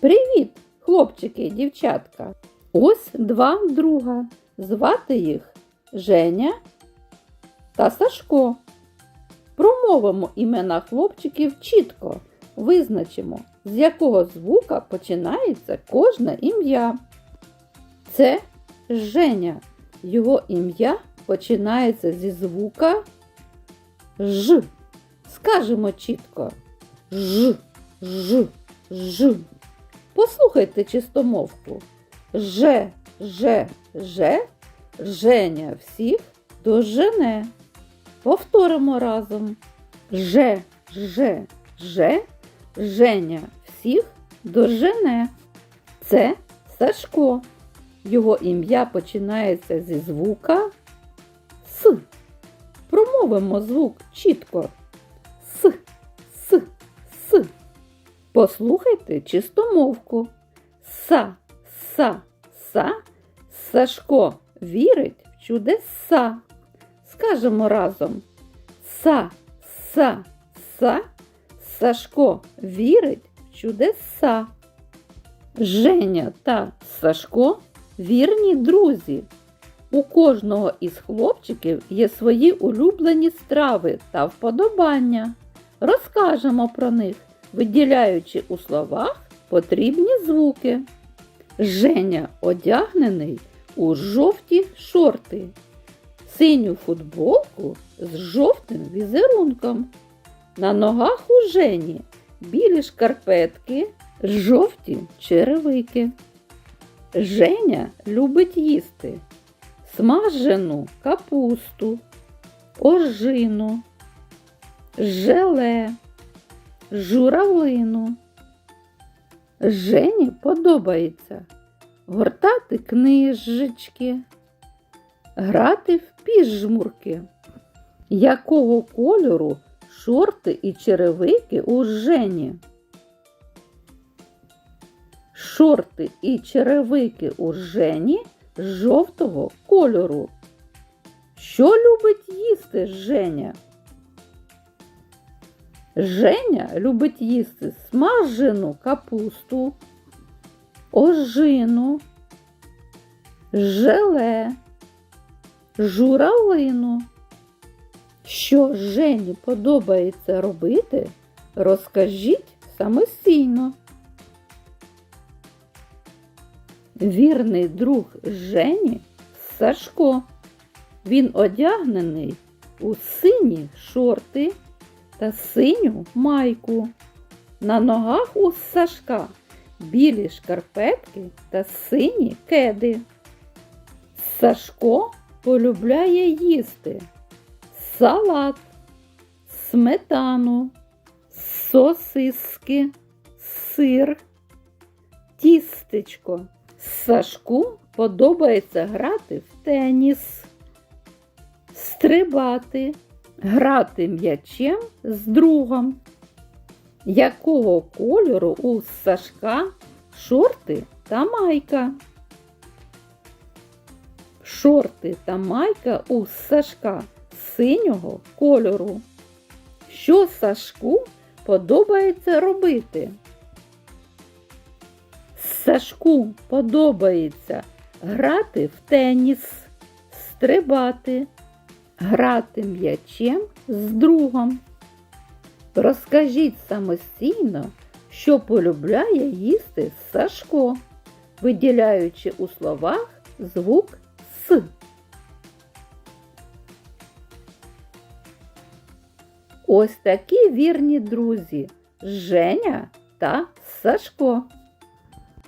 Привіт, хлопчики і дівчатка! Ось два друга. Звати їх Женя та Сашко. Промовимо імена хлопчиків чітко. Визначимо, з якого звука починається кожне ім'я. Це Женя. Його ім'я починається зі звука Ж. Скажемо чітко Ж, Ж, Ж. Послухайте чистомовку. Ж, Ж, Ж, Женя всіх дожене. Повторимо разом. Ж, Ж, Ж, Женя всіх дожене. Це Сашко. Його ім'я починається зі звука С. Промовимо звук чітко. Послухайте чистомовку. Са, са, са. Сашко вірить в чудеса. Скажемо разом. Са, са, са. Сашко вірить в чудеса. Женя та Сашко вірні друзі. У кожного із хлопчиків є свої улюблені страви та вподобання. Розкажемо про них, виділяючи у словах потрібні звуки. Женя одягнений у жовті шорти, синю футболку з жовтим візерунком. На ногах у Жені білі шкарпетки, жовті черевики. Женя любить їсти смажену капусту, ожину, желе, журавлину. Жені подобається гортати книжечки, грати в піжмурки. Якого кольору шорти і черевики у Жені? Шорти і черевики у Жені жовтого кольору. Що любить їсти Женя? Женя любить їсти смажену капусту, ожину, желе, журавлину. Що Жені подобається робити, розкажіть самостійно. Вірний друг Жені Сашко. Він одягнений у сині шорти та синю майку. На ногах у Сашка білі шкарпетки та сині кеди. Сашко полюбляє їсти салат, сметану, сосиски, сир, тістечко. Сашку подобається грати в теніс, стрибати, грати м'ячем з другом. Якого кольору у Сашка шорти та майка? Шорти та майка у Сашка синього кольору. Що Сашку подобається робити? Сашку подобається грати в теніс, стрибати, грати м'ячем з другом. Розкажіть самостійно, що полюбляє їсти Сашко, виділяючи у словах звук С. Ось такі вірні друзі Женя та Сашко.